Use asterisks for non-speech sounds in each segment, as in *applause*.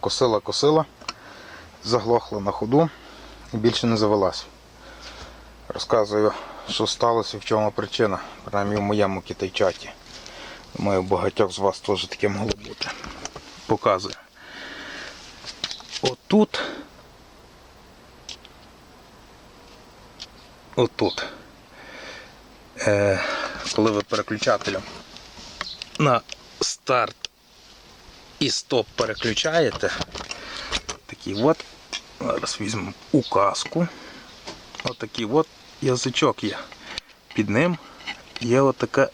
Косила, косила, заглохла на ходу і більше не завелась. Розказую, що сталося, і в чому причина, принаймні в моєму китайчаті. Думаю, багатьох з вас теж таке могло бути. Показую. Отут. Отут. Е, коли ви переключателем на старт і стоп переключаєте, такий от, зараз візьмемо указку. Отакий от язичок є. Під ним є отака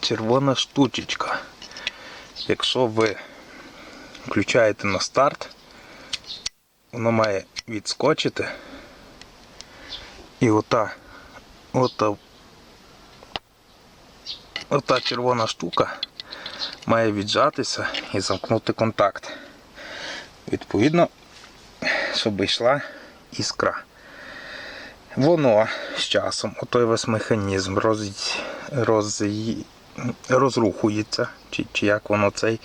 червона штучечка. Якщо ви включаєте на старт, воно має відскочити. І ота, ота, ота червона штука має віджатися і замкнути контакт. Відповідно, щоб йшла іскра. Воно з часом, отой весь механізм роз, роз, розрухується, чи, чи як воно цей,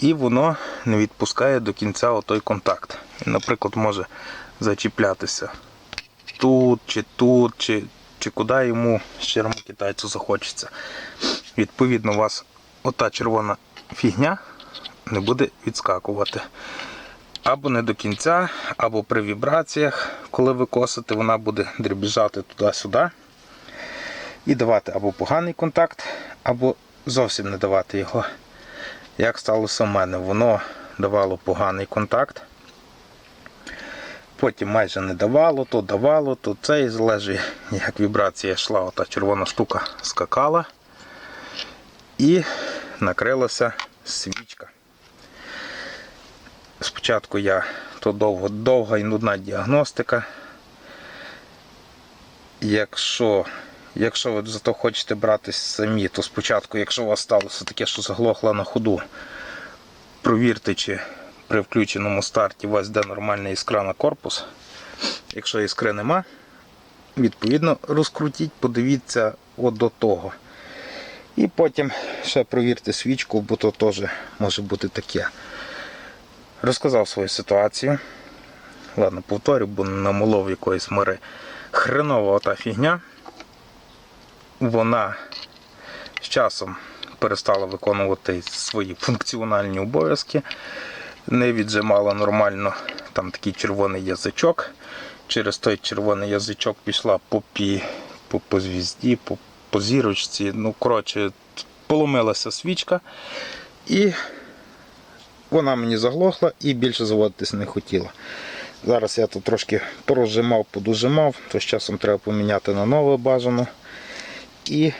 і воно не відпускає до кінця отой контакт. І, наприклад, може зачіплятися тут, чи тут, чи, чи куди йому щирому китайцю захочеться. Відповідно, у вас ота червона фігня не буде відскакувати. Або не до кінця, або при вібраціях, коли ви косите, вона буде дрібіжати туди-сюди і давати або поганий контакт, або зовсім не давати його. Як сталося в мене, воно давало поганий контакт. Потім майже не давало, то давало, то це і залежить, як вібрація йшла, ота червона штука скакала і накрилася свічка. Спочатку я то довго, довга і нудна діагностика. Якщо, якщо ви зато хочете братись самі, то спочатку, якщо у вас сталося таке, що заглохла на ходу, провірте, чи при включеному старті у вас йде нормальна іскра на корпус. Якщо іскри нема, відповідно розкрутіть, подивіться от до того. І потім ще провірте свічку, бо то теж може бути таке. Розказав свою ситуацію. Ладно, повторю, бо намолов якоїсь мири. Хренова ота фігня. Вона з часом перестала виконувати свої функціональні обов'язки. Не віджимала нормально там такий червоний язичок. Через той червоний язичок пішла по пі, по, по звізді, по, по зірочці. Ну, коротше, поломилася свічка. І вона мені заглохла і більше заводитись не хотіла. Зараз я тут трошки порозжимав, подужимав, то з часом треба поміняти на нове бажано. І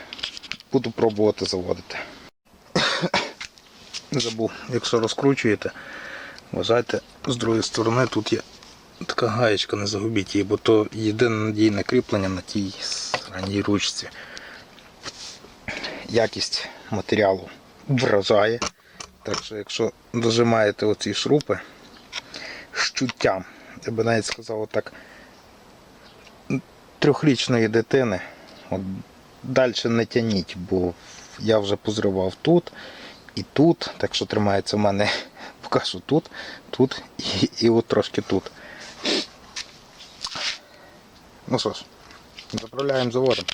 буду пробувати заводити. *coughs* Забув, якщо розкручуєте, вважайте, з другої сторони тут є така гаєчка, не загубіть її, бо то єдине надійне кріплення на тій ранній ручці. Якість матеріалу вражає. Так що, якщо дожимаєте оці шрупи з чуттям, я би навіть сказав отак, трьохрічної дитини, от, далі не тяніть, бо я вже позривав тут і тут, так що тримається в мене, *laughs* покажу тут, тут і, і от трошки тут. Ну що ж, заправляємо заводом.